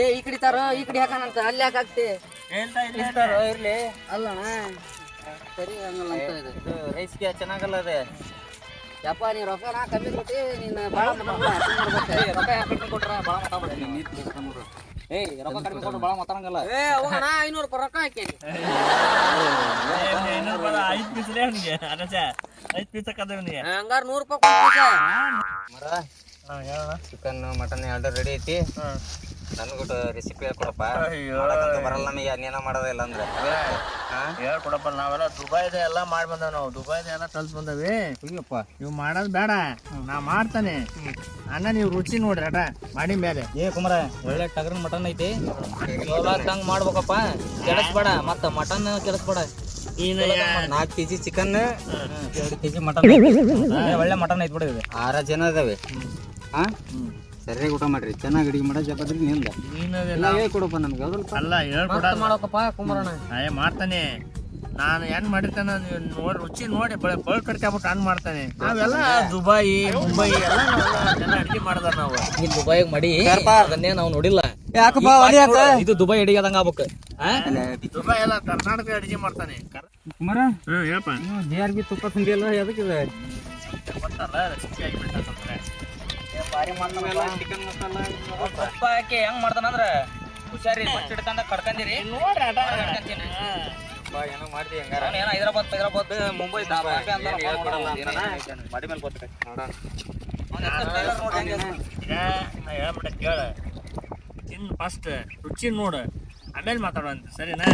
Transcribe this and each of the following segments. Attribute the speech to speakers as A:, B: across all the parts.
A: ಏ ಈ ಕಡೆ ತಾರೋ ಈ ಕಡೆ ಹಾಕಣಂತ ಅಲ್ಲಿ ಯಾಕಾಗ್ತಿ
B: ಹೇಳ್ತಾ
C: ಇರ್ಲಿ.
A: ಅಲ್ಲಣ್ಣ. ಸರಿ ಹಂಗಲ್ಲ ಅಂತ ಇದೆ.
C: ಇದು ರೈಸ್ಗೆ ಚೆನ್ನಾಗಲ್ಲ ಅದೇ.
A: ಯಪ್ಪ ನೀ ರೊಕ್ಕ ನಾ ಕಮ್ಮಿ ಕೊಟ್ಟಿ ನೀನು ಭಾಳ ರೊಕ್ಕ ಕಡಿಮೆ ಕೊಟ್ರ? ಭಾಳ ಮಾತಾಡ್ಬೇಡ ಏಯ್ ರೊಕ್ಕ ಕಡಿಮೆ ಕೊಟ್ಟು ಭಾಳ ಮಾತಾಡಂಗಲ್ಲ ಏ ಹೋಗೋಣ ಐನೂರು ರೂಪಾಯಿ ರೊಕ್ಕ ಹಾಕಿ.
B: ಐನೂರು ರೂಪಾಯಿ ಐದು ಅವನಿಗೆ ಪೀಸ್
A: ಹಂಗಾರ ನೂರು ರೂಪಾಯಿ ಕೊಡ್ತೀವಿ
C: ಮರ. ಚಿಕನ್ ಮಟನ್ ಎರಡು ರೆಡಿ ಐತಿ. ನನ್ಗೊಟ್ಟು ರೆಸಿಪಿ ಹೇಳ್ಕೊಡಪ್ಪ. ಮಾಡಕ್ಕಂತೂ ಬರಲ್ಲ ನಮಗೆ ನೀನ ಮಾಡೋದಿಲ್ಲ ಅಂದ್ರೆ. ಹಾ?
B: ಹೇಳ್ಕೊಡಪ್ಪ ನಾವೆಲ್ಲ ದುಬೈದ ಎಲ್ಲ ಮಾಡಿ ಬಂದವ ನಾವು. ದುಬೈದ ಎಲ್ಲ ಕಲ್ತ್ ಬಂದವಿ.
C: ಇಲ್ಲಪ್ಪ.
B: ನೀವು ಮಾಡೋದು ಬೇಡ. ನಾ ಮಾಡ್ತಾನೆ. ಅಣ್ಣ ನೀವು ರುಚಿ ನೋಡ್ರಿ ಅಟ ಮಾಡಿ ಮೇಲೆ.
C: ಏ ಕುಮಾರ ಒಳ್ಳೆ ಟಗರ್ ಮಟನ್ ಐತಿ. ಹಂಗ್ ಮಾಡ್ಬೇಕಪ್ಪ. ಕೆಡಿಸ್ಬೇಡ ಮತ್ತ ಮಟನ್ ಕೆಡಿಸ್ಬೇಡ. ನಾಲ್ಕು ಕೆ ಜಿ ಚಿಕನ್ ಎರಡು ಕೆ ಜಿ ಮಟನ್ ಒಳ್ಳೆ ಮಟನ್ ಐತಿ ಬಿಡಿ ಆರ ಜನ ಇದಾವೆ. ಹಾ? ಸರಿಯಾಗಿ ಊಟ ಮಾಡ್ರಿ. ಚೆನ್ನಾಗಿ ಅಡಿಗೆ ಮಾಡ ಜಪದ್ರಿ ನಿಂದ
B: ನೀನದೆಲ್ಲ
C: ಹೇಳಿ ಕೊಡಪ್ಪ ನಮ್ಗೆ.
B: ಅಲ್ಲ ಹೇಳ್ಕೊಡ
A: ಮಾಡೋಕಪ್ಪ ಕುಮಾರಣ್ಣ
B: ಅಯ್ಯ ಮಾಡ್ತಾನೆ. ನಾನು ಏನ್ ಮಾಡಿರ್ತಾನ ನೋಡಿ ರುಚಿ ನೋಡಿ ಬಳ ಬಳ ಕಡ್ಕೊಬಿಟ್ಟು ಅನ್ ಮಾಡ್ತಾನೆ. ನಾವೆಲ್ಲ ದುಬೈ ಮುಂಬೈ ಎಲ್ಲ ಅಡಿಗೆ ಮಾಡ್ದಾರ ನಾವು.
A: ಇಲ್ಲಿ ದುಬೈಗೆ ಮಾಡಿ. ಅದನ್ನೇ ನಾವು ನೋಡಿಲ್ಲ.
C: ಯಾಕಪ್ಪ
A: ಇದು ದುಬೈ ಅಡಿಗೆ ಅದಂಗ ಆಗ್ಬೇಕು.
B: ದುಬೈ ಎಲ್ಲ ಕರ್ನಾಟಕ ಅಡಿಗೆ ಮಾಡ್ತಾನೆ.
C: ಕುಮಾರ
B: ಹೇಳಪ್ಪ.
C: ಜಿ ಆರ್ ಬಿ ತುಪ್ಪ ತಿಂದಿಲ್ಲ ಎದಕ್ಕಿದೆ
B: ಗೊತ್ತಲ್ಲ ರೆಸಿಪಿ ಆಗಿಬಿಟ್ಟಂದ್ರೆ
C: ಚಿಕನ್ ಮಸಾಲ
A: ತುಪ್ಪ ಹಾಕಿ ಹೆಂಗ್ ಮಾಡ್ತಾನಂದ್ರ? ಹುಷಾರಿ ಹಿಡ್ಕೊಂಡ ಕಡ್ಕಂದಿರಿ
B: ನೋಡ್ರಿ ಅಟ
C: ಏನೋ ಹೆಂಗಾರ.
A: ಏನೋ ಹೈದರಾಬಾದ್ ಹೈದರಾಬಾದ್ ಮುಂಬೈ ಅಂತ
C: ಹೇಳ್ಕೊಡಲ್ಲ ಮಾಡಿ ಮೇಲೆ ಗೊತ್ತ
B: ಹೇಳ್ಬಿಟ್ಟ ಕೇಳ. ತಿನ್ ಫಸ್ಟ್ ರುಚಿ ನೋಡು. ಆಮೇಲೆ ಮಾತಾಡುವಂತ ಸರಿನಾ?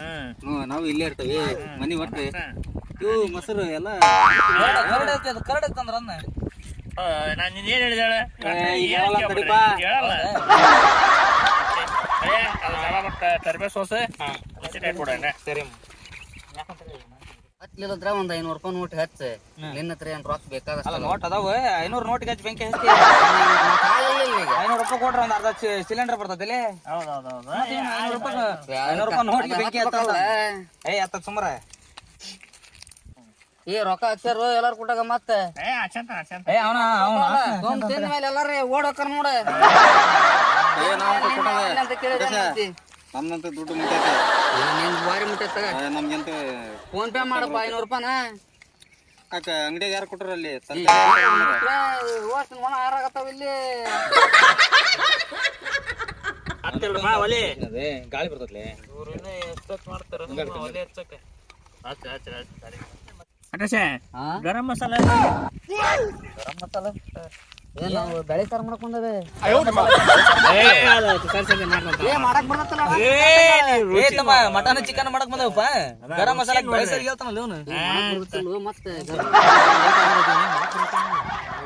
B: ಹ್ಮ್.
C: ನಾವು ಇಲ್ಲೇ ಇರ್ತೀವಿ. ಮನಿ ಒಟ್ಟು ಇವು ಮೊಸರು ಎಲ್ಲ
A: ಕರಡ್
B: ನಾನು ಹೇಳಿದಾಳ
C: ಹೇಳಲ್ಲ
B: ಹೇಳಲ್ಲ ಏ, ಅದು ಜಲ ಮಟ್ಟ ಕರಿಬೇವು ಸೋಸೆ. ಹಸಿಟ್ಟು ಕೊಡೋಣ
C: ಸರಿ.
A: ಹತ್ಲಿಲ್ಲದ್ರ ಒಂದ್ ಐನೂರು ರೂಪಾಯಿ ನೋಟ್ ಹಚ್ಚ. ನಿನ್ನ ಹತ್ರ ಏನ್ ರೊಕ್ಕ ಬೇಕಾದಷ್ಟ
C: ನೋಟ್ ಅದಾವ. ಐನೂರು ನೋಟ್ ಹಚ್ಚಿ ಬೆಂಕಿ ಹಚ್ಚಿ. ಐನೂರು ರೂಪಾಯಿ ಕೊಟ್ರೆ ಒಂದ್ ಅರ್ಧ ಸಿಲಿಂಡರ್ ಬರ್ತದಿಲ್ಲ ಐನೂರು ರೂಪಾಯಿ ಐನೂರು ರೂಪಾಯಿ ನೋಟಿಗೆ ಬೆಂಕಿ ಹತ್ತಲ್ಲ. ಏ ಹತ್ತ ಸುಮ್ರ.
A: ಏ ರೊಕ್ಕ ಹಚ್ಚಾರು ಎಲ್ಲಾರು ಕೊಟ್ಟಾಗ ಮತ್ತೆ?
B: ಏ
C: ಏ ಅವನ ಅವನ
A: ತೊಂದ್ ತಿಂದ ಮೇಲೆ ಎಲ್ಲಾರು ಓಡೋಕರ್ ನೋಡ. ಅಂತ ಕೇಳಿದ್ರೆ
C: ನಮ್ಮಂತ ದುಡ್ಡು ಮುಟ್ಟೈತೆ
A: ನಿನ್ ಬಾರಿ ಮುಟ್ಟೈತ
C: ನಮ್ಗಂತ
A: ಫೋನ್ ಪೇ ಮಾಡಪ್ಪ ಐನೂರು ರೂಪಾಯಿನ?
C: ಅಕ್ಕ ಅಂಗಡಿಗೆ ಯಾರು ಕೊಟ್ಟರು ಅಲ್ಲಿ?
A: ಓಸ್ಟ್ ಮನ ಆರಾಗತ್ತಾವ ಇಲ್ಲಿ?
B: ಒಲೆ.
C: ಅದೇ ಗಾಳಿ
B: ಆಯ್ತು ಸರಿ. ಅಟಸೆ ಗರಂ ಮಸಾಲ
A: ಗರಂ ಮಸಾಲ? ಏನ್ ನಾವು ಬೆಳೆ ಸಾರು
C: ಮಟನ್ ಚಿಕನ್ ಮಾಡಕ್ ಬಂದವಪ್ಪ? ಗರಂ ಮಸಾಲ ಬೆಳೆಸರಿ ಹೇಳ್ತಾನಲ್ಲ ಇವನು.
A: ಮತ್ತೆ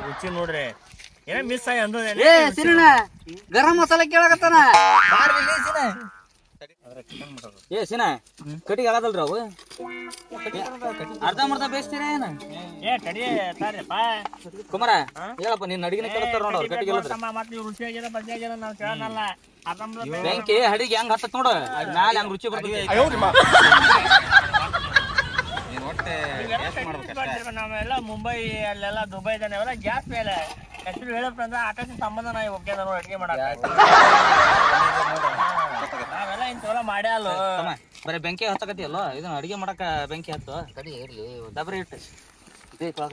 B: ರುಚಿ ನೋಡ್ರಿ. ಏನ ಮಿಸ್ ಆಗಿ
A: ಅಂದ ಗರಂ ಮಸಾಲ ಕೇಳಕತ್ತಾನ.
C: ಏ ಸಿನ ಕಟಿಗೆ ಆಗದಲ್ರಿ ಅವು? ಅರ್ಧ ಮರ್ಧ ಬೇಯಿಸ್ತೀರ ಏನ?
B: ಏ ಕಡಿ ತಾರಪ್ಪ
C: ಕುಮಾರ ಹೇಳಪ್ಪ ನಿನ್ನ ಅಡಿಗೆ ಕೇಳ್ತಾರ ನೋಡ ಅವ್ರು ಬೆಂಕಿ ಅಡಿಗೆ ಹೆಂಗ್ ಹತ್ತತ್ ನೋಡು? ಮ್ಯಾಲ ಹೆಂಗ್ ರುಚಿ ಬರ್ತದೆ
B: ನಾವೆಲ್ಲ ಮುಂಬೈ ಅಲ್ಲೆಲ್ಲ ದುಬೈ ಅವೆಲ್ಲ ಗ್ಯಾಸ್ ಮೇಲೆ. ಹೆಸರು ಹೇಳಪ್ಪ ಆಕಾಶ ಸಂಬಂಧ ನಾವು ಹೋಗ್ಯದ ನೋಡಿ ಅಡಿಗೆ ನಾವೆಲ್ಲ ಇಂಥವೆಲ್ಲ ಮಾಡ್ಯಾಲ
C: ತಮ್ಮ ಬರೀ ಬೆಂಕಿ ಹತ್ತಕತ್ತಿಯಲ್ಲ? ಇದನ್ನ ಅಡಿಗೆ ಮಾಡಕ ಬೆಂಕಿ ಹತ್ತು?
A: ಕಡಿ ಇರ್ಲಿ
C: ಡಬ್ರಿ ಇಟ್ಟು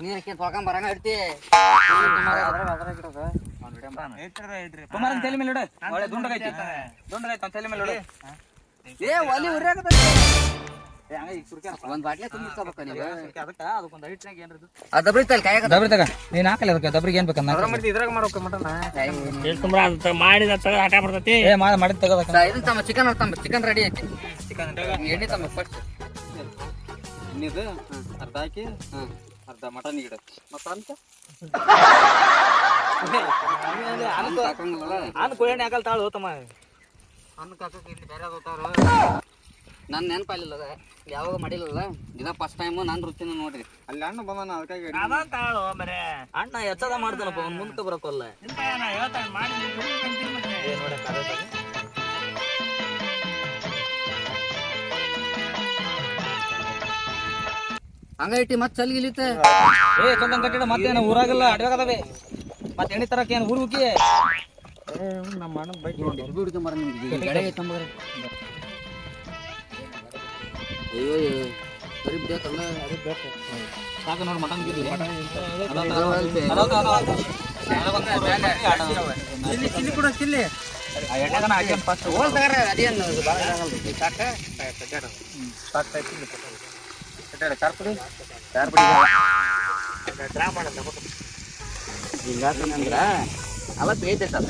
A: ನೀರಕ್ಕೆ ತೊಳ್ಕೊಂಡ್ ಬರಂಗ ಇಡ್ತಿ
C: ಕುಮಾರ ತಲೆ ಮೇಲೆ ಇಡು. ಒಳ್ಳೆ ದುಂಡಗೈತಿ. ದುಂಡಗೈತಿ ಅವ್ನ್ ತಲೆ ಮೇಲೆ ಇಡು.
A: ಏ ಒಲಿ ಉರಿಯಾಕತ್ತೈತಿ
C: ನೀನ್ ಹಾಕಲ್ಲ ಅದಕ್ಕೆ ದಬ್ರಿಗೆ ಏನ್ ಬೇಕನ್ನ ಇದ್ರಾಗ ಮಾಡ್ಬೇಕು ಮಟನ್.
B: ತುಂಬ ಮಾಡಿದ ತಗ ಆಟ ಬರ್ತೈತಿ.
C: ಏ ಮಾಡಿ ಮಾಡಿದ್
A: ಇದನ್ನ ತಮ್ಮ ಚಿಕನ್ ತಮ್ಮ ಚಿಕನ್ ರೆಡಿ ಐತಿ
C: ಚಿಕನ್
A: ಎಣ್ಣೆ ತಮ್ಮ ಫಸ್ಟ್
C: ಇನ್ನಿದು ಅರ್ಧ ಹಾಕಿ ಅರ್ಧ ಮಟನ್ ಮತ್ತ ಅಂತ ಅನ್ ಕೋಯಣೆ ಹಾಕಲ್ ತಾಳು ತಮ್ಮ.
A: ಇಲ್ಲಿ ಬೇರೆ ನನ್ನ ನೆನಪಾಗಲಿಲ್ಲ ಅದ ಯಾವಾಗ ಮಾಡಿಲ್ಲಲ್ಲ ಇದ ಫಸ್ಟ್ ಟೈಮ್ ನನ್ನ ರುಚಿನ ನೋಡ್ರಿ.
C: ಅಲ್ಲಿ ಅಣ್ಣ ಬಂದಾನ ಅದಕ್ಕಾಗಿ
B: ಅದಂತ ಹೇಳು ಮರೆ.
C: ಅಣ್ಣ ಎಚ್ಚದ ಮಾಡ್ತಾನಪ್ಪ ಅವ್ನು ಮುಂದಕ್ಕೆ ಬರಕೋಲ್ಲ
B: ಹೇಳ್ತಾನೆ ಮಾಡಿ ಕಂತೀರಿ ಮತ್ತೆ.
A: ಹಂಗ ಇಟ್ಟಿ ಮತ್ತೆ ಚಲ್ಗಿಲಿತ್ತೆ
C: ಏ ಚಂದ ಕಟ್ಟಿಡ ಮತ್ತೇನು ಊರಾಗಲ್ಲ ಅಡ್ವಾಗದವೆ ಮತ್ತೆ ಎಣ್ಣೆ ತರಕ್ಕೆ ಏನು ಊರು ಹುಕ್ಕಿ
B: ನಮ್ಮ ಅಣ್ಣ ಬೈಕ್
A: ನೋಡಿ ಮರ ನಿಮ್ಗೆ. ಗಡೆ ಅಂಬಾರ. ಅಯ್ಯೋ ಅಯ್ಯೋ. ಸರಿ ಬೇಕಲ್ಲ ಅದು ಬೇಕು.
C: ಸಾಕು ನೋಡಿ ಮಟನ್ ಗಿಲ್ಲಿ
B: ಚಿಲ್ಲಿ ಚಿಲ್ಲಿ ಕೊಡು ಚಿಲ್ಲಿ.
C: ಎಣ್ಣೆಗನ ಹಾಕ್ಯಾನ ಫಸ್ಟ್
A: ಹೋಲ್ ತಗಾರ ಅದೇನು ಭಾಳ ಇದಾಗಲ್ರಿ.
B: ಸಾಕ? ಸಾಕ ಚಿಲ್ಲಿ
A: ಕಾರ್ಪುಡಿ
B: ಡ್ರಾ ಮಾಡೋಣ
A: ಹಿಂಗಾಗ್ತಾನೆ ಅಂದ್ರ ಅಲ್ಲ ಬೇಯ್ತೈತೆ ಅದು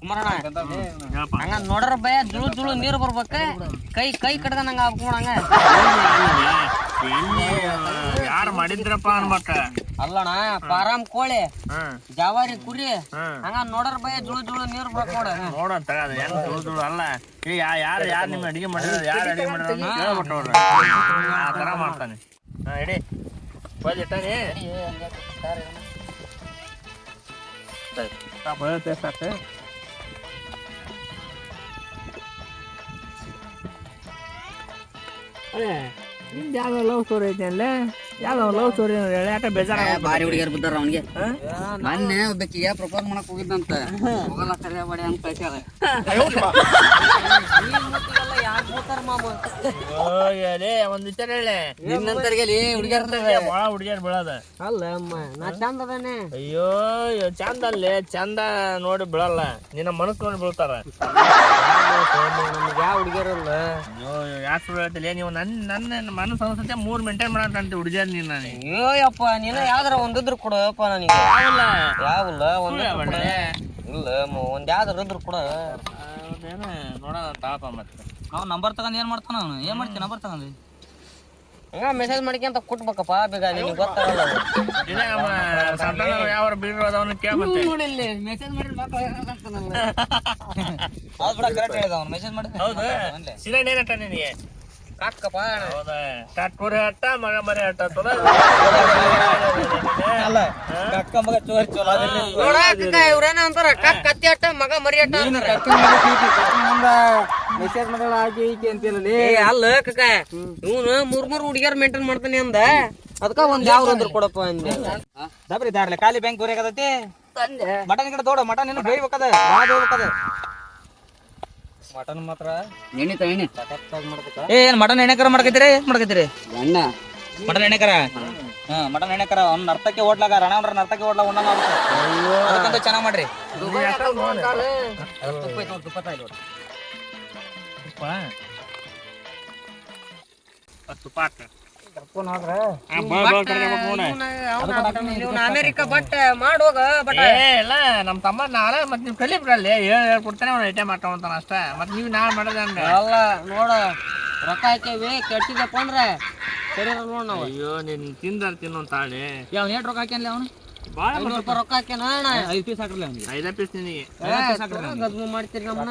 D: ಕುಮಾರಣ್ಣ ಹಂಗ ನೋಡ್ರ ಭಯ ಜುಳು ಜುಳು ನೀರು ಬರ್ಬೇಕ ಕೈ ಕೈ ಕಡ್ದಂಗ ಆಗ್ಕೊಂಡಂಗ
B: ಎಲ್ಲಿ ಯಾರು ಮಾಡಿದ್ರಪ್ಪ ಅನ್ಬೇಕ
D: ಅಲ್ಲಣ್ಣ ಪಾರಾಮ್ ಕೋಳಿ
B: ಹ್ಮ್
D: ಜಾವಾರಿ ಕುರಿ
B: ಹ್ಮ್
D: ಹಂಗ ನೋಡ್ರ ಭಯ ಜುಳು ಜುಳು ನೀರು ಬರ್ಬೇಕು ನೋಡ
B: ನೋಡೋಣ ತಗ ಅದು ಹೆಂಗ್ ತುಳು ತುಳು ಅಲ್ಲ ಏ ಯಾ ಯಾರು ಯಾರು ನಿಮ್ಮ ಅಡಿಗೆ ಮಾಡಿದ್ರು ಯಾರು ಅಡಿಗೆ ಮಾಡಿದ್ರು ಅಂತ ಕೇಳ್ಬಿಟ್ಟು ನೋಡ್ರಿ ಆ ಥರ ಮಾಡ್ತಾನೆ ಹಾಂ ಇಡಿ ಬಂದು ಇಟ್ಟಾನೆ ಬರುತ್ತೆ ಸಾಕು ಅದೇ ನಿಮ್ದು ಯಾವ್ದೋ ಲವ್ ಸ್ಟೋರಿ ಐತೆ ಲವ್ ಸ್ಟೋರಿ ಬೇಜಾರ
A: ಹುಡುಗಿಯರ್ ಬಿದ್ದಾರ ಅವನಿಗೆ. ಮೊನ್ನೆ ಯಾ ಪ್ರಪೋಸ್ ಮಾಡಕ್ ಹೋಗಿದ್ದಂತ ಹೋಗಲ್ಲ ಕರೆ ಮಾಡಿ ಅಂತ ಕಳ್ಸ್ಯಾರ.
D: ಯಾರು ಹೋತಾರ ಮಾಮ
B: ಲೇ ಒಂದ್ ವಿಚಾರ ಹೇಳಿ.
A: ನಿನ್ನಂತರಿಗೆ ಹುಡುಗಿಯರ್
B: ಭಾಳ ಹುಡುಗಿಯರ್ ಬೀಳದ.
D: ಅಲ್ಲ ಅಮ್ಮ ನಾ ಚಂದ ಅದಾನೆ.
B: ಅಯ್ಯೋ ಚಂದ ಅಲ್ಲೇ ಚಂದ ನೋಡಿ ಬೀಳಲ್ಲ. ನಿನ್ನ ಮನಸ್ಸು ನೋಡಿ ಬೀಳ್ತಾರ.
D: ನಮ್ಗೆ ಯಾವ ಹುಡುಗಿಯರಲ್ಲ
B: ಅಯ್ಯೋ ಯಾಕೆ ಹೇಳ್ತಿಲ್ಲ? ನೀವು ನನ್ನ ನನ್ನ ಮನಸ್ಸು ಅನ್ಸುತ್ತೆ ಮೂರ್ ಮೇಂಟೈನ್ ಮಾಡಂತ ಹುಡುಗಿಯರ್ ನೀನ್? ನನಗೆ
D: ಅಯ್ಯೋ ಯಪ್ಪ ನೀನು ಯಾವ್ದಾರ ಒಂದಿದ್ರು ಕೊಡಪ್ಪ ನನಗೆ
B: ಯಾವಲ್ಲ?
D: ಯಾವಲ್ಲ? ಒಂದ್ ಇಲ್ಲ ಮ- ಒಂದ್ ಯಾವ್ದಾರ ಇದ್ರು ಕೊಡ.
B: ನೋಡೋಣ ತಾಪ ಮತ್ತೆ.
C: ಅವ್ನು ನಂಬರ್ ತಗೊಂಡ್ ಏನ್ ಮಾಡ್ತಾನ ಅವನು? ಏನ್ ಮಾಡ್ತೀನಿ ನಂಬರ್ ತಗೊಂಡು?
D: ಹಂಗ ಮೆಸೇಜ್ ಮಾಡ್ಕೊಂತ ಕೊಟ್ಬೇಕಪ್ಪ ಬೇಗ ನಿನಗೆ ಗೊತ್ತಾಗಲ್ಲ. ಅದು.
B: ಇದೇ ನಮ್ಮ ಸಂತಾನ ಯಾವ ಬೀರು ಅದಾವನ್ನ
A: ಮೆಸೇಜ್ ಮಾಡಿ
C: ಹೌದು. ಬಿಡ ಕರೆಕ್ಟ್ ಹೇಳಿದ ಅವ್ನು. ಮೆಸೇಜ್ ಮಾಡಿದ
B: ಹೌದು. ಸಿಲಿಂಡ್ ಏನಟ್ಟ ನಿನಗೆ?
D: ಕಾಕಪ್ಪ
B: ಹೌದಾ. ಟೂರಿ ಹಟ್ಟ ಮಗ ಮರಿ ಅಟ್ಟ
C: ಅಲ್ಲ ಅಕ್ಕ ಮಗ ಚೋರಿ ಚಲೋ
D: ನೋಡ ಕಾಕ ಇವ್ರೇನ ಅಂತಾರ? ಕಕ್ ಕತ್ತಿ ಅಟ್ಟ ಮಗ ಮರಿ ಅಟ್ಟ.
A: ಮೆಸೇಜ್ ಮಾಡಲ್ಲ ಆಗಿ ಈಕೆ ಅಂತಿಲ್ಲ
D: ಏ ಅಲ್ಲ ಕಕ್ಕ ಇವನು ಮೂರ್ ಮೂರ್ ಹುಡುಗಿಯರ್ ಮೇಂಟೈನ್ ಮಾಡ್ತಾನೆ ಅಂದ. ಅದಕ್ಕ ಒಂದ್ ಯಾವ ಅಂದ್ರ ಕೊಡಪ್ಪ ಅಂದೆ.
C: ದಬ್ರಿ ದಾರ್ಲೆ ಖಾಲಿ ಬ್ಯಾಂಕ್ ಊರಾಗದೈತಿ ಮಟನ್ ಗಿಡ ದೊಡ್ಡ ಮಟನ್ ಇನ್ನು ಬೇಯ್ಬೇಕದ ಭಾಳ ಬೇಯ್ಬೇಕದ. ಮಟನ್ ಮಾತ್ರ.
A: ಎಣ್ಣೆ ತ ಎಣ್ಣೆ.
C: ಏ ಏನ್ ಮಟನ್ ಎಣ್ಣೆಕರ ಮಾಡ್ಕೈತಿರಿ ಏನ್ ಮಾಡ್ಕೈತಿರಿ
A: ಎಣ್ಣ
C: ಮಟನ್ ಎಣ್ಣೆಕರ ಹಾ. ಮಟನ್ ಎಣ್ಣೆಕರ ಅವ್ನ ನರ್ತಕ್ಕೆ ಓಡ್ಲಾಗ ರಣ ಅವ್ರ ನರ್ತಕ್ಕೆ ಓಡ್ಲಾಗ ಉಣ್ಣ ಚೆನ್ನಾಗಿ ಚೆನ್ನಾಗ್ ಮಾಡ್ರಿ.
A: ತುಪ್ಪ ತುಪ್ಪ
B: ಹಾಕ
D: ಅಮೆರಿಕ ಬಟ್ ಮಾಡೋಗ ಬಟ್
B: ಏ ಇಲ್ಲ ನಮ್ಮ ತಮ್ಮ ನಾಳೆ ಮತ್ತೆ ನೀವು ಕಲಿಬ್ರಲ್ಲಿ ಹೇಳಿ ಹೇಳ್ಕೊಡ್ತಾನೆ ಅವ್ನು ಐಟಮ್ ಮಾಡ್ಕೊಂತಾನ ಅಷ್ಟ. ಮತ್ತೆ ನೀವು ನಾಳೆ ಮಾಡೋದಂಗ
D: ಅಲ್ಲ ನೋಡ ರೊಕ್ಕ ಹಾಕೇವಿ ಕೆಟ್ಟಿದಪ್ಪ ಅಂದ್ರೆ ಸರಿ ನೋಡ ನಾವು.
B: ಅಯ್ಯೋ ನೀನು ತಿಂದಾರ ತಿನ್ನೋ ತಾಳಿ
C: ಯಾವ ಏಟ್ ರೊಕ್ಕ ಹಾಕ್ಯಾನ್ಲಿ ಅವನು?
D: ಐನೂರು ರೂಪಾಯಿ ರೊಕ್ಕ ಹಾಕ್ಯಾನ ಅಣ್ಣ?
C: ಐದು ಪೀಸ್ ಹಾಕ್ರಲಿ ಅವ್ನಿಗೆ.
B: ಐದ ಪೀಸ್ ನಿನಗೆ
D: ಗದ್ಮು ಮಾಡ್ತೀರಿ ನಮ್ಮನ್ನ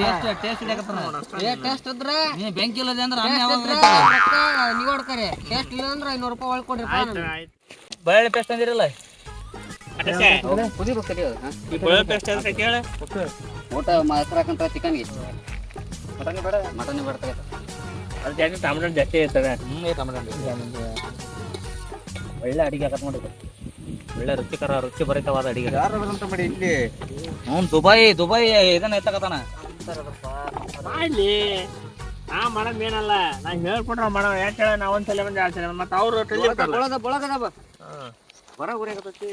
C: ಟೇಸ್ಟ್ ಟೇಸ್ಟ್ ಇದಾಗತ್ತ
D: ಏ ಟೆಸ್ಟ್ ಇದ್ರೆ?
C: ನೀ ಬೆಂಕಿ ಇಲ್ಲದೆ ಅಂದ್ರೆ ಅನ್ನ
D: ಟೆಸ್ಟ್
C: ಯಾವಾಗ
D: ಇದ್ರೆ ರೊಕ್ಕ ನೀವ್ ಹೊಡ್ಕರಿ. ಟೆಸ್ಟ್ ಇಲ್ಲ ಅಂದ್ರೆ ಐನೂರು ರೂಪಾಯಿ ಒಳ್ಕೊಡ್ರಿ
B: ಆಯ್ತು ಆಯ್ತು.
C: ಬಳ್ಳಿ ಪೇಸ್ಟ್ ಅಂದಿರಲ್ಲ?
A: ಕುದಿಬೇಕು ಕಡಿ ಅದು, ಹಾ?
B: ಈ ಬಳ್ಳಿ ಪೇಸ್ಟ್ ಅದ್ರ ಕೇಳ.
A: ಊಟ ಚಿಕನ್ಗೆ ಮಟನ್ ಬೇಡ ಮಟನ್ ಬೇಡ.
B: ಅದು ಜಾಸ್ತಿ ಟಮಾಟೋ ಜಾಸ್ತಿ ಇರ್ತದೆ?
C: ಟಮಾಟ ಒಳ್ಳೆ ಅಡಿಗೆ ಆಗತ್ ನೋಡಿ ಒಳ್ಳೆ ರುಚಿಕರ ರುಚಿ ಭರಿತವಾದ ಅಡಿಗೆ
A: ಯಾರು ಅಂತ ಮಾಡಿ ಇಲ್ಲಿ?
C: ಹ್ಞೂ ದುಬೈ ದುಬೈ ಇದನ್ನ ಎತ್ತಕತಾನ
B: ಮಾಡ್ಲಿ ನಾ ಮಾಡೋದ್ ಏನಲ್ಲ ನಾ ಹೇಳ್ಕೊಟ್ರ ಮಾಡೋ ಯಾಕೆ ಹೇಳ ನಾ ಒಂದ್ಸಲ ಬಂದು ಎರಡು ಸಲ ಮತ್ತೆ ಅವ್ರು
A: ಬಳದ ಬಳಗದ ಬ. ಬರ ಊರಾಗತೈತಿ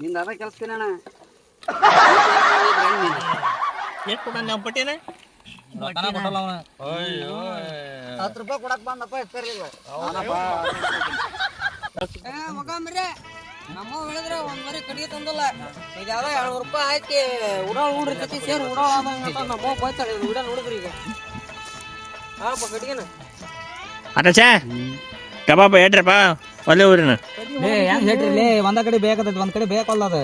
A: ನಿಂದ ಅದ
B: ಎಷ್ಟು ಕೊಟ್ಟ ನಾವು ಪಟ್ಟಿನ
C: ರೊಕ್ಕನ ಅವನು.
B: ಅಯ್ಯೋ.
A: ಹತ್ತು ರೂಪಾಯಿ ಕೊಡಕ್ ಬಂದಪ್ಪ ಸರಿ
D: ಏ ಮಗ ಮರೆ ನಮ್ಮ ಹೇಳಿದ್ರೆ ಒಂದ್ ಮರಿ ಕಡಿಗೆ ತಂದಲ್ಲ ಇದ್ಯಾವ ಏಳ್ನೂರು ರೂಪಾಯಿ ಹಾಕಿ ಉಡಾಳ್ ಉಡ್ರಿ ಕತಿ ಸೇರಿ ಉಡಾಳ್ ಆದಂಗ ನಮ್ಮ ಬೈತಾಳೆ ಉಡ ನೋಡಿದ್ರಿ ಈಗ ಹಾಪ ಕಡಿಗೆನ
B: ಅಟಚ ಕಬಾಬ್ ಏಟ್ರಪ್ಪ ಒಳ್ಳೆ ಊರಿನ
C: ಏ ಹೆಂಗ್ ಹೇಳ್ರಿ ಒಂದ ಕಡೆ ಬೇಕಾದೈತಿ ಒಂದ್ ಕಡೆ ಬೇಕಲ್ಲ ಅದು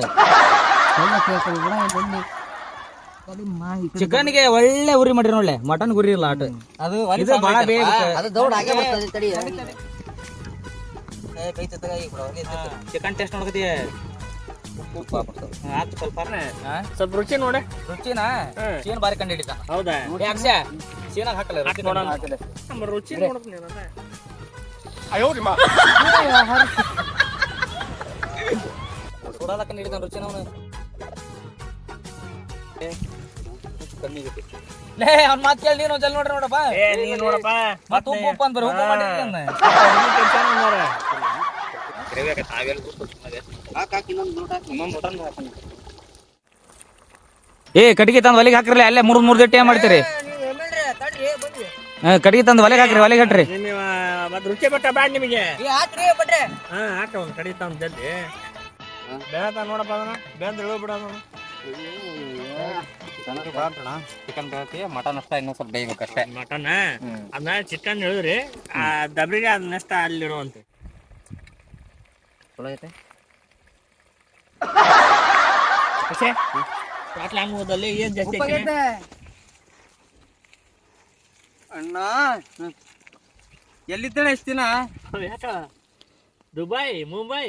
C: ಚಿಕನ್ಗೆ ಒಳ್ಳೆ ಉರಿ ಮಾಡಿರಿ ನೋಡ್ಲೆ ಮಟನ್ ಗುರಿ ಇಲ್ಲ ಆಟ
E: ಅದು
C: ಇದು ಭಾಳ ಬೇಗ
E: ಅದು ದೌಡ್ ಆಗೇ ಬರ್ತದೆ
C: ಚಿಕನ್ ಟೇಸ್ಟ್ ನೋಡ್ಕತಿ. ಆತು ಸ್ವಲ್ಪ?
B: ಸ್ವಲ್ಪ ರುಚಿ ನೋಡಿ.
C: ರುಚಿನ? ಚೀನ್ ಬಾರಿ ಕಂಡು ಹಿಡಿತ
B: ಹೌದಾ
C: ಯಾಕ್ಸ್ಯಾ ಚೀನಾಗ ಹಾಕಲ್ಲ ರುಚಿ
B: ನೋಡೋಣ. ನಮ್ಮ ರುಚಿ ನೋಡ್ತೀನಿ ನಾನು.
C: ಸುಡಾದ ಕಂಡು ಹಿಡಿತಾನ ರುಚಿನ ಅವನು. ಲೇ ಅವ್ನ ಮಾತ್ ಕೇಳಿ ನೀನು ಜಲ್ ನೋಡ್ರಿ ನೋಡಪ್ಪ.
B: ಏ ನೀ ನೋಡಪ್ಪ.
C: ಮತ್ತ ಉಪ್ಪು ಅಂತ ಅಂದ್ರು ಉಪ್ಪು ಮಾಡಿರಿ ಏ ಕಟ್ಟಿಗೆ ತಂದು ಒಲೆಗೆ ಹಾಕ್ರಲ್ಲ ಅಲ್ಲೇ ಮೂರ್ ಮೂರ್ ದಿಟ್ಟಿ ಏನ್ ಮಾಡ್ತೀರಿ ಕಟ್ಟಿಗೆ ತಂದು ಒಲೆಗೆ ಹಾಕ್ರಿ ಒಲೆಗೆ ಹಾಕ್ರಿ.
B: ಮತ್ತೆ ರುಚಿ ಬಟ್ಟ ಬ್ಯಾಡ ನಿಮಗೆ.
D: ಹಾಂ ಹಾಕ್ರಿ ಬಡ್ರೆ
B: ಹಾ ಹಾಕ ಒಂದು ಕಡಿತ ಒಂದು ಜಲ್ದಿ. ಬೇಡ ನೋಡಪ್ಪ ಅದನ್ನ. ಬೇಂದ್ರೆ ಇಳು ಬಿಡ ಅದನ್ನ.
E: ಚಿಕನ್ ಬೇಕಿ ಮಟನ್ ಅಷ್ಟ ಇನ್ನೂ ಸ್ವಲ್ಪ ಬೇಯ್ಬೇಕಷ್ಟೇ.
B: ಮಟನ್? ಅದನ್ನ ಚಿಕನ್ ಹೇಳಿದ್ರಿ. ಆ ದಬ್ರಿಗೆ ಅದನ್ನಷ್ಟ ಅಲ್ಲಿರುವಂತೆ
E: ಚಲೋ ಐತೆ
B: ಖುಷಿ ಯಾಕೆ ಹಂಗ ಓದಲ್ಲಿ ಏನ್ ಜಾಸ್ತಿ ಐತಿ?
E: ಅಣ್ಣ ಎಲ್ಲಿದ್ದಾಳೆ ಎಷ್ಟು ದಿನ
B: ಯಾಕ ದುಬೈ ಮುಂಬೈ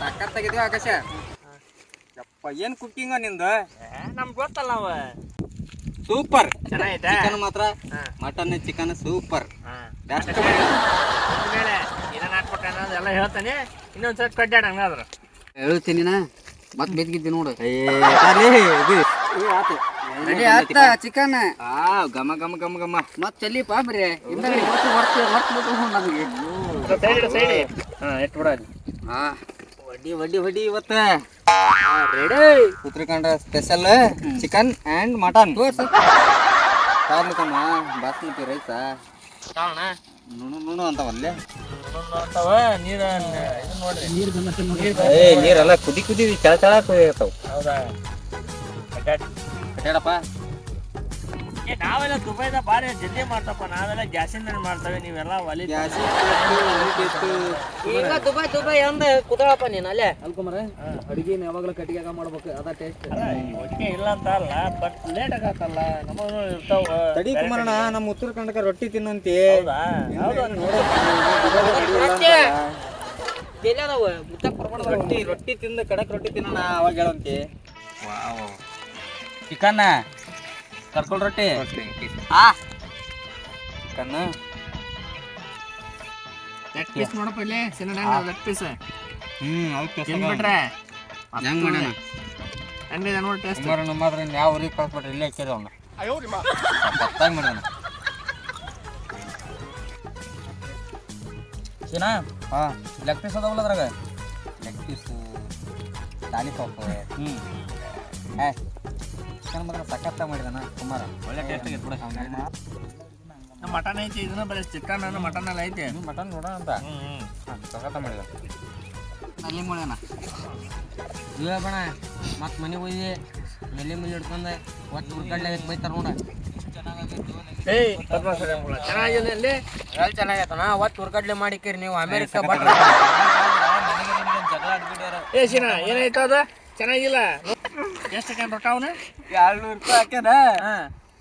E: ಸಕ್ಕತ್ತಾಗಿದ್ವಿ ಆಕಾಶ ಯಪ್ಪ ಏನ್ ಕುಕ್ಕಿಂಗ ನಿಂದ
B: ನಮ್ಗೆ ಗೊತ್ತಲ್ಲ ಅವ
E: ಸೂಪರ್.
B: ಚೆನ್ನಾಗೈತೆ.
E: ಚಿಕನ್ ಮಾತ್ರ ಮಟನ್ ಚಿಕನ್ ಸೂಪರ್.
B: ಹಾ.
E: ಬೆಸ್ಟ್
B: ಮೇಲೆ ಏನೇನು ಹಾಕ್ಬಿಟ್ಟೆ ಅನ್ನೋದು ಎಲ್ಲ ಹೇಳ್ತಾನೆ. ಇನ್ನೊಂದು ಸ್ವಲ್ಪ ಕಡ್ಡಾಡ ಹಂಗಾದ್ರ.
E: ಹೇಳ್ತೀನಿ ನಾ. ಮತ್ತೆ ಬಿದ್ದಿ ನೋಡು. ರೆಡಿ ಆತ. ಚಿಕನ್ ಆ ಗಮ ಗಮ ಗಮ ಗಮ ಮತ್ ಚೆಲ್ಲಿ ಪಾಬ್ರಿ ಹಿಂದಗಡೆ ಹೊರ್ತು ಹೊರ್ತು ನಮಗೆ
B: ಸೈಡ್ ಸೈಡ್ ಹಾ ಎಟ್ಟು ಬಿಡ
E: ಆ ವಡ್ಡಿ ವಡ್ಡಿ ವಡ್ಡಿ ಇವತ್ತ. Ready Uttarakhand special chicken and mutton ಕಾರ್ಲಿಕಮ್ಮ basmati rice
B: ಕಾರಣ?
E: ನುಣು ನುಣು ಅಂತವಲ್ಲೇ
B: ಅಂತಾವ? ನೀರ ಇದು ನೀರು
E: ಏ ನೀರೆಲ್ಲ ಕುದಿ ಕುದಿ ಕೆಳ ಕೆಳ ಕುದಿಯತ್ತಾವ
B: ಹೌದಾ.
E: ಕಟ್ಟಾಡಪ್ಪ
B: ಏ ನಾವೆಲ್ಲ ದುಬೈದ ಬಾರಿ ಜಲ್ದಿ ಮಾಡ್ತಪ್ಪ. ನಾವೆಲ್ಲ ಗ್ಯಾಸಿಂದ ಮಾಡ್ತೇವೆ. ನೀವೆಲ್ಲ ಒಲಿ
E: ಗ್ಯಾಸ್
D: ಈಗ ದುಬೈ ದುಬೈ ಅಂದ ಕುದಳಪ್ಪ ನೀನು ಅಲ್ಲೇ.
C: ಅಲ್ಕೊಂಬರ ಅಡಿಗೆ ಯಾವಾಗಲೂ ಕಟ್ಟಿಗೆ ಮಾಡ್ಬೇಕು ಅದ ಟೇಸ್ಟ್
B: ಒಟ್ಟಿಗೆ ಇಲ್ಲ ಅಂತ ಅಲ್ಲ ಬಟ್ ಲೇಟ್ ಆಗತ್ತಲ್ಲ ನಮ್ಮ ಇರ್ತಾವ.
E: ತಡಿ ಕುಮಾರಣ ನಮ್ಮ ಉತ್ತರ ಕನ್ನಡಕ ರೊಟ್ಟಿ ತಿನ್ನಂತಿ. ರೊಟ್ಟಿ. ರೊಟ್ಟಿ. ತಿಂದ ಕಡಕ್ ರೊಟ್ಟಿ ತಿನ್ನೋಣ ಅವಾಗ ಹೇಳಂತಿ.
C: ಚಿಕನ್ ಕರ್ಕೊಳ್ ರೊಟ್ಟಿ?
E: ಆ. ಚಿಕನ್
B: ಲೆಗ್ ಪೀಸ್ ನೋಡಪ್ಪ ಇಲ್ಲಿ ಸಿನ್ನಡ ಲೆಗ್ ಪೀಸ್
E: ಹ್ಮ್ ಹೆಂಗ್ ಮಾಡೋಣ
B: ಹೆಂಗಿದೆ ನೋಡಿ ಟೇಸ್ಟ್
E: ಮಾತ್ರ ಯಾವ ಊರಿಗೆ ಕಳ್ಸ್ಬಿಟ್ರೆ ಇಲ್ಲೇ ಹಾಕಿದ ಮಾ ಸತ್ತಾಗಿ ಮಾಡೋಣ
C: ಚೀನಾ
E: ಹಾ
C: ಲೆಗ್ ಪೀಸ್ ಅದಾವಲ್ಲ ಅದ್ರಾಗ?
E: ಲೆಗ್ ಪೀಸ್ ಲಾಲಿಪಾಪ್
C: ಹ್ಮ್.
E: ಏ. ಚಿಕನ್ ಮಾತ್ರ ಸಖತ್ತಾಗಿ ಮಾಡಿದಾನ ಕುಮಾರ.
C: ಒಳ್ಳೆ ಟೇಸ್ಟ್ ಆಗೈತೆ ಬಿಡ.
B: ಮಟನ್ ಐತಿ ಇದನ್ನ ಬರೀ ಚಿಕನ್ ಅನ್ನ ಮಟನ್ ಎಲ್ಲ ಐತಿ.
E: ಮಟನ್ ನೋಡೋಣ ಅಂತ.
B: ಹ್ಮ್ ಹ್ಮ್.
E: ಸಖತ್ತ ಮಾಡಿದ.
D: ಅಲ್ಲಿ ಮಾಡೋಣ ಇಲ್ಲ ಬಣ ಮತ್ ಮನೆಗೆ ಹೋಗಿ ಮೆಲ್ಲಿ ಮೆಲ್ಲಿ ಹಿಡ್ಕೊಂಡೆ ಒಟ್ಟು ಉರ್ಗಡ್ಲೆ ಬೈತಾರ ನೋಡ.
B: ಏಯ್ ಚೆನ್ನಾಗಿದೆ ಅಲ್ಲಿ.
D: ಎಲ್ಲಿ ಚೆನ್ನಾಗೈತನ ಒಟ್ಟು ಉರ್ಗಡ್ಲೆ ಮಾಡಿಕ್ಕಿರಿ ನೀವು ಅಮೇರಿಕ ಬಟ್
B: ಏ ಶಿನ ಏನಾಯ್ತು ಅದು? ಚೆನ್ನಾಗಿಲ್ಲ. ಎಷ್ಟು ಸೆಕೆಂಡ್ ರೊಕ್ಕ ಅವನು?
E: ಎರಡ್ನೂರು ರೂಪಾಯಿ ಹಾಕ್ಯಾನ.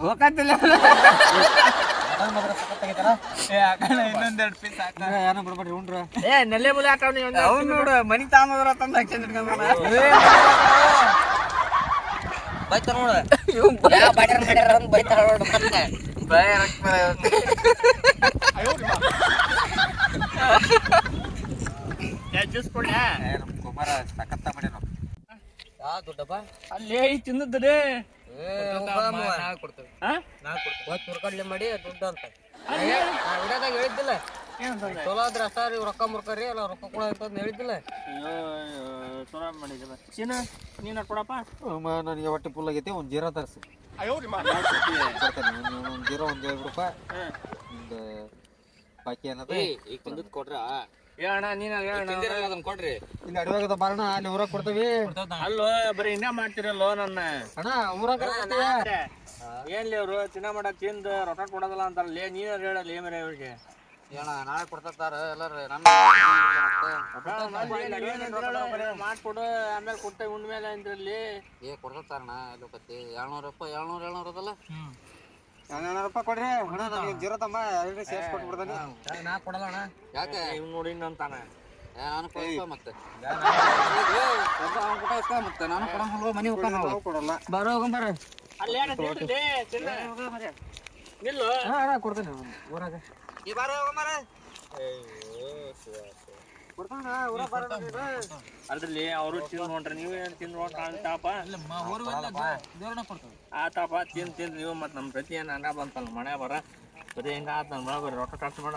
E: ಹೋಗಂತಿಲ್ಲ ಇನ್ನೊಂದೆರಡು ಪೀಸ್ ಹಾಕ. ಏನೋ ಬಿಡ್ಬೇಡ್ರಿ ಉಂಡ್ರ.
B: ಏ ನೆಲ್ಲೆ ಮುಲೆ ಹಾಕವ್ನಿ ಒಂದು
E: ಅವ್ನು ನೋಡು ಮನಿ ತಾಂದ್ರ ತಂದು ಹಾಕ್ಯಂಡ್
D: ಬೈತಾರ ನೋಡು. ಯಾ ಬಡ್ಯಾರ ಬಡ್ಯಾರ ಅಂತ ಬೈತಾರ ನೋಡು ಮತ್ತೆ.
B: ಜ್ಯೂಸ್ ಕೊಡ್ಲಾ
E: ಕುಮಾರ ಸಕತ್ತ ಮಾಡ್ಯಾನ
D: ಯಾ ದುಡ್ಡಪ್ಪ?
B: ಅಲ್ಲಿ ತಿನ್ನದ್ರಿ
D: ಕೊಡ್ತೇವೆ ಉರ್ಗಡ್ಲೆ ಮಾಡಿ ದುಡ್ಡು ಅಂತ. ವಿಡಿಯೋದಾಗ ಹೇಳಿದ್ದಿಲ್ಲ. ಚಲೋ ಆದ್ರೆ ಅಷ್ಟ ರೀ ರೊಕ್ಕ ಮುರ್ಕರಿ ಅಲ್ಲ ರೊಕ್ಕ ಕೊಡ ಅಂತ ಹೇಳಿದ್ದಿಲ್ಲ.
B: ಚಲೋ ಮಾಡಿದ್ದ ಚೀನ ನೀನ ಕೊಡಪ್ಪ.
E: ನನಗೆ ಹೊಟ್ಟೆ ಫುಲ್ ಆಗೈತಿ ಒಂದು ಜೀರಾ ತರಿಸಿ. ಒಂದು ಜೀರೋ ಒಂದು ಎರಡು ರೂಪಾಯಿ. ಒಂದು ಬಾಕಿ ಏನದ?
C: ಈಗ ತಿಂದದ್ ಕೊಡ್ರ?
B: ಹೇಳಣ್ಣ ನೀನ ಹೇಳಣ್ಣ.
C: ಅದನ್ನ ಕೊಡ್ರಿ.
E: ಇಲ್ಲಿ ಅಡವಾಗದ ಬಾರಣ ಅಲ್ಲಿ ಊರಾಗ ಕೊಡ್ತೀವಿ.
B: ಅಲ್ಲೋ ಬರೀ ಇನ್ನ ಮಾಡ್ತಿರಲ್ಲೋ ನನ್ನ.
E: ಅಣ್ಣ ಊರಾಗ
B: ಏನ್ಲಿ ಅವ್ರು ತಿನ್ನ ಮಾಡಕ್ ತಿಂದು ರೊಕ್ಕ ಕೊಡೋದಿಲ್ಲ ಅಂತಾರಲ್ಲ ನೀನ ಹೇಳಲ್ಲ ಏನ್ ಮರೆ ಅವ್ರಿಗೆ
A: ಏನ ನಾಳೆ ಕೊಡ್ತಾರ ಎಲ್ಲಾರ ನನ್ನ
B: ಮಾಡ್ಕೊಡು ಆಮೇಲೆ ಕೊಡ್ತೇವೆ ಉಂಡ್ಮೇಲೆ ಅಂದ್ರಲ್ಲಿ.
A: ಏ ಕೊಡ್ತಾರಣ್ಣ ಎಲ್ಲ ಕತ್ತಿ ಏಳ್ನೂರು ರೂಪಾಯಿ ಏಳ್ನೂರು ಏಳ್ನೂರು ಅದಲ್ಲ
D: ರೂಪಾಯಿ ಕೊಡ್ರಿ. ಹಣ ನನಗೆ ಜೀರೋ ತಮ್ಮ ಎಲ್ರಿ ಸೇರ್ಸ್ ಕೊಟ್ಬಿಡ್ತಾನೆ.
C: ನಾ ಕೊಡಲ್ಲ ಅಣ್ಣ.
A: ಯಾಕೆ?
B: ಇವ್ ನೋಡಿ
A: ಅಂತಾನೆ ನಾನು ಕೊಡ್ತಾ ಮತ್ತೆ. ಅವ್ನ ಕೊಟ್ಟ ಇಸ್ಕೊ ಮತ್ತೆ ನಾನು ಮನೆ
D: ನಾವು. ಕೊಡಲ್ಲ.
C: ಬರೋ ಹೋಗಂಬರ
B: ಅಲ್ಲಿ. ನಿಲ್ಲು.
C: ಕೊಡ್ತೇನೆ. ಊರಾಗ.
A: ಈ ಬಾರ ಹೋಗಂಬರ
D: ಅಯ್ಯೋ ಊರ
B: ಅದ್ರಲ್ಲಿ ಅವರು ತಿಂದು ನೋಡ್ರಿ ನೀವು ಏನ್ ತಿಂದು ನೋಡ್ರಿ ತಾಪ.
C: ಆ ತಾಪ
B: ಆತಾಪ ತಿಂದ್ ತಿಂದ್ ನೀವು ಮತ್ ನಮ್ ಪ್ರತಿ ಏನ್ ಹಂಗ ಬಂತಲ್ಲ ಮನೆ ಬರ. ಬರೀ ಹಿಂಗ ಆತ ನಮ್ ಬರ್ರಿ ರೊಕ್ಕ ಖರ್ಚು ಮಾಡಲ್ಲ